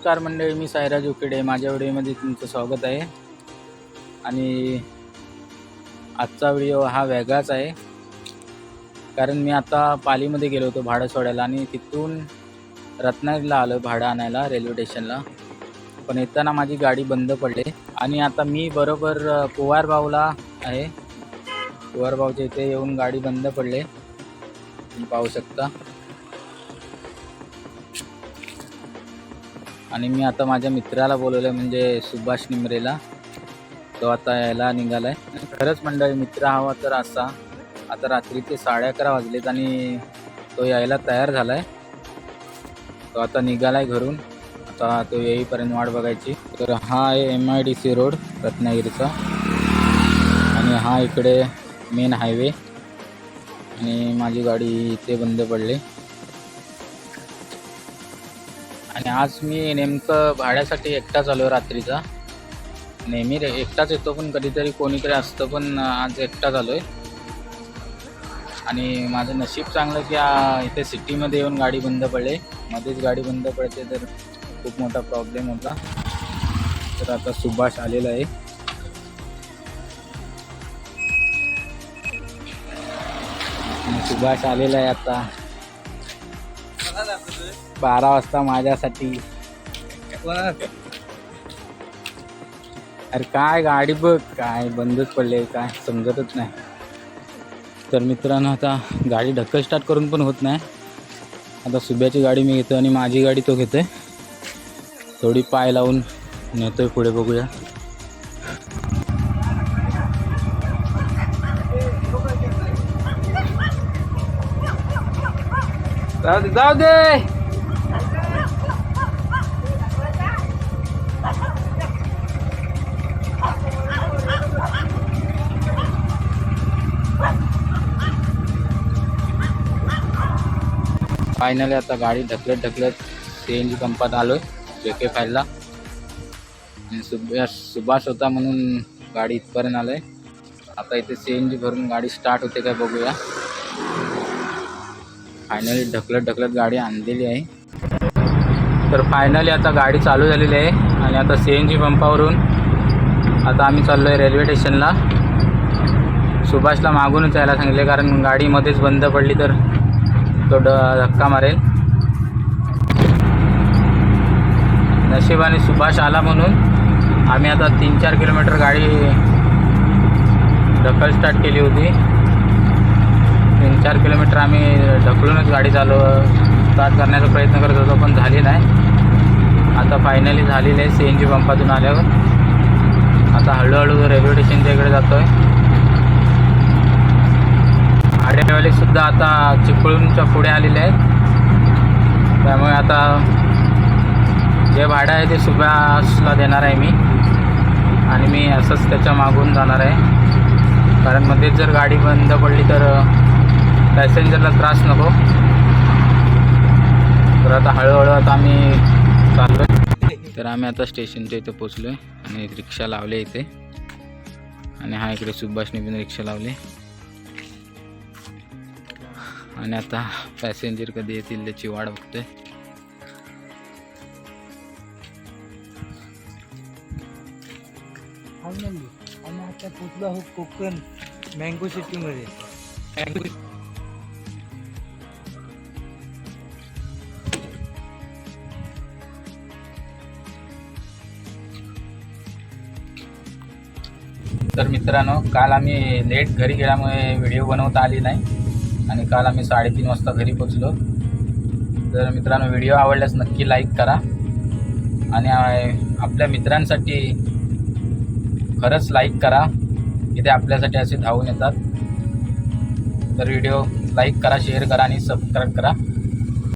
नमस्कार मंडळी मी सायराज उकेडे. माझ्या व्हिडिओमध्ये तुमचं स्वागत आहे. आणि आजचा व्हिडिओ हा वेगळाच आहे. कारण मी आता पालीमध्ये गेलो होतो भाडं सोडायला आणि तिथून रत्नागिरीला आलो भाडं आणायला रेल्वे स्टेशनला. पण येताना माझी गाडी बंद पडली. आणि आता मी बरोबर पोवारबावला कुवारबावला आहे. कुवारबावच्या इथे येऊन गाडी बंद पडले. तुम्ही पाहू शकता. आणि मी आता माझ्या मित्राला बोलवलं आहे म्हणजे सुभाष निमरेला. तो आता यायला निघाला आहे खरंच मंडळी मित्र हवा तर असा. आता रात्रीचे साडे अकरा वाजलेत आणि तो यायला तयार झाला आहे तो आता निघाला आहे घरून. आता तो येईपर्यंत वाट बघायची. तर हा आहे M I D C road रत्नागिरीचा. आणि हा इकडे मेन हायवे आणि माझी गाडी इथे बंद पडली. आणि आज मी नेमकं भाड्यासाठी एकटाच आलो रात्रीचा. नेहमी रे एकटाच येतो पण कधीतरी कोणीतरी असतं पण आज एकटाच आलो आहे आणि माझं नशीब चांगलं की इथे सिटीमध्ये येऊन गाडी बंद पडले. मध्येच गाडी बंद पडते तर खूप मोठा प्रॉब्लेम होता. तर आता सुभाष आलेला आहे. सुभाष आलेला आहे आता. बारा वाजता माझ्यासाठी. अरे काय गाडी बघ काय बंदच पडले काय समजतच नाही. तर मित्रांनो आता गाडी ढक्कल स्टार्ट करून पण होत नाही. आता सुब्याची गाडी मी घेतो आणि माझी गाडी तो घेतोय. थोडी पाय लावून नेतोय पुढे बघूया. जाऊ दे! फायनली आता गाडी ढकलत ढकलत सी एन जी पंपात आलो आहे जे के फायला आणि सुभाष सुभाष होता म्हणून गाडी इथपर्यंत आलं आहे आता इथे सी एन जी भरून गाडी स्टार्ट होते काय बघूया. फायनली ढकलत ढकलत गाडी आणलेली आहे. तर फायनली आता गाडी चालू झालेली आहे. आणि आता सी एन जी पंपावरून आता आम्ही चाललो आहे रेल्वे स्टेशनला सुभाषला मागूनच यायला सांगितले कारण गाडीमध्येच बंद पडली तर तो धक्का मारेल नशिबाने सुभाष आला म्हणून आम्ही आता तीन चार किलोमीटर गाडी ढकल स्टार्ट केली होती तीन चार किलोमीटर आम्ही ढकलूनच गाडी चालव स्टार्ट करण्याचा प्रयत्न करत होतो पण झाली नाही आता फायनली झालेली आहे सी एन जी पंपातून आल्यावर आता हळूहळू रेल्वे स्टेशनच्या इकडे जातो आहे सुद्धा आता चिपळूणच्या पुढे आलेले आहेत. त्यामुळे आता जे भाडं आहे ते सुभाषला देणार आहे मी. आणि मी असंच त्याच्या मागून जाणार आहे. कारण मध्येच जर गाडी बंद पडली तर पॅसेंजरला त्रास नको. तर आता हळूहळू आता आम्ही चाललो तर आम्ही आता स्टेशनच्या इथे पोचलो आहे आणि रिक्षा लावले इथे. आणि हा इकडे सुभाषने पण रिक्षा लावली. आणि आता पॅसेंजर कधी येतील त्याची वाट बघतोय. आम्ही आता पोचलो आहोत कोकण मँगो सिटीमध्ये मँगो तर मित्रांनो काल आम्ही लेट घरी गेल्यामुळे व्हिडिओ बनवता आली नाही. आणि काल आम्ही साडेतीन वाजता घरी पोचलो. तर मित्रांनो व्हिडिओ आवडल्यास नक्की लाईक करा. आणि आपल्या मित्रांसाठी खरंच लाईक करा की ते आपल्यासाठी असे धावून येतात. तर व्हिडिओ लाईक करा शेअर करा आणि सबस्क्राईब करा.